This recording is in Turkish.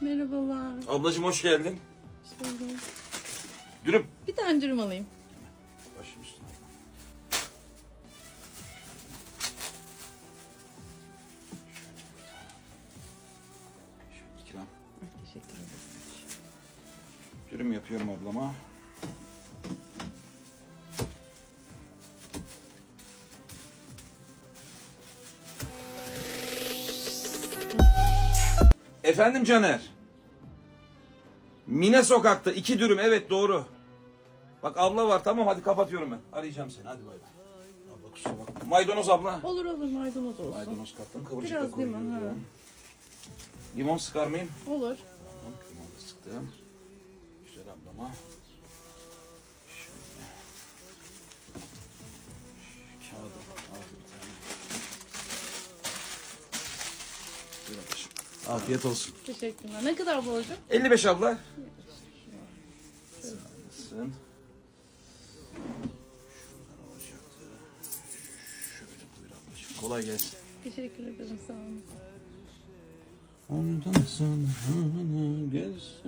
Merhabalar. Ablacığım hoş geldin. Şöyle. Dürüm. Bir tane dürüm alayım. Başım üstüne. Şöyle ikram. Teşekkür ederim. Dürüm yapıyorum ablama. Efendim Caner. Mine sokakta iki dürüm evet doğru. Bak abla var tamam hadi kapatıyorum ben. Arayacağım seni hadi bay bay. Abla kusura bakma. Maydanoz abla. Olur olur maydanoz olsun. Maydanoz kattım kıvırcık Biraz koyuyorum. limon, ha. Limon sıkar mıyım? Olur. Tamam, limon da sıktım. Güzel ablama. Şöyle. Şu Kağıdı al bir tane. Buyur ablacığım. Afiyet olsun. Teşekkürler. Ne kadar borcum? 55 abla. Sağ olasın. Şuradan olacaktı. Şöyle buyur ablacığım. Kolay gelsin. Teşekkür ederim sağ olun. Ondan sonra gelsin.